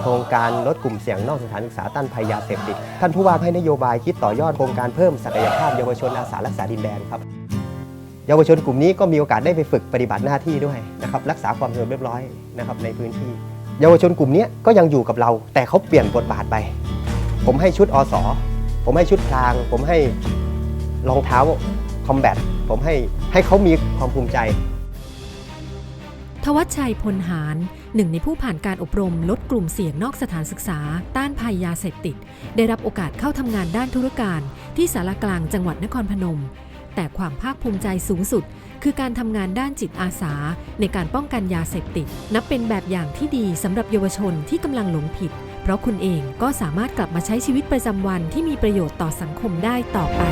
โครงการลดกลุ่มเสี่ยงนอกสถานศึกษาต้านภัยยาเสพติด ท่านผู้ว่าให้นโยบายคิดต่อยอดโครงการเพิ่มศักยภาพเยาวชนอาสารักษาดินแดนครับเยาวชนกลุ่มนี้ก็มีโอกาสได้ไปฝึกปฏิบัติหน้าที่ด้วยนะครับรักษาความสงบเรียบร้อยนะครับในพื้นที่ เยาวชนกลุ่มนี้ก็ยังอยู่กับเรา แต่เขาเปลี่ยนบทบาทไป ผมให้ชุดอสผมให้ชุดพลาง ผมให้รองเท้าคอมแบทผมให้ให้เขามีความภูมิใจ วัชชัยพลหารหนึ่งในผู้ผ่านการอบรมลดกลุ่มเสี่ยงนอกสถานศึกษา ต้านภัยยาเสพติด ได้รับโอกาสเข้าทำงานด้านธุรการ ที่สารกลางจังหวัดนครพนม แต่ความภาคภูมิใจสูงสุด คือการทำงานด้านจิตอาสา ในการป้องกันยาเสพติด นับเป็นแบบอย่างที่ดีสำหรับเยาวชนที่กำลังหลงผิด เพราะคุณเองก็สามารถกลับมาใช้ชีวิตประจำวันที่มีประโยชน์ต่อสังคมได้ต่อไป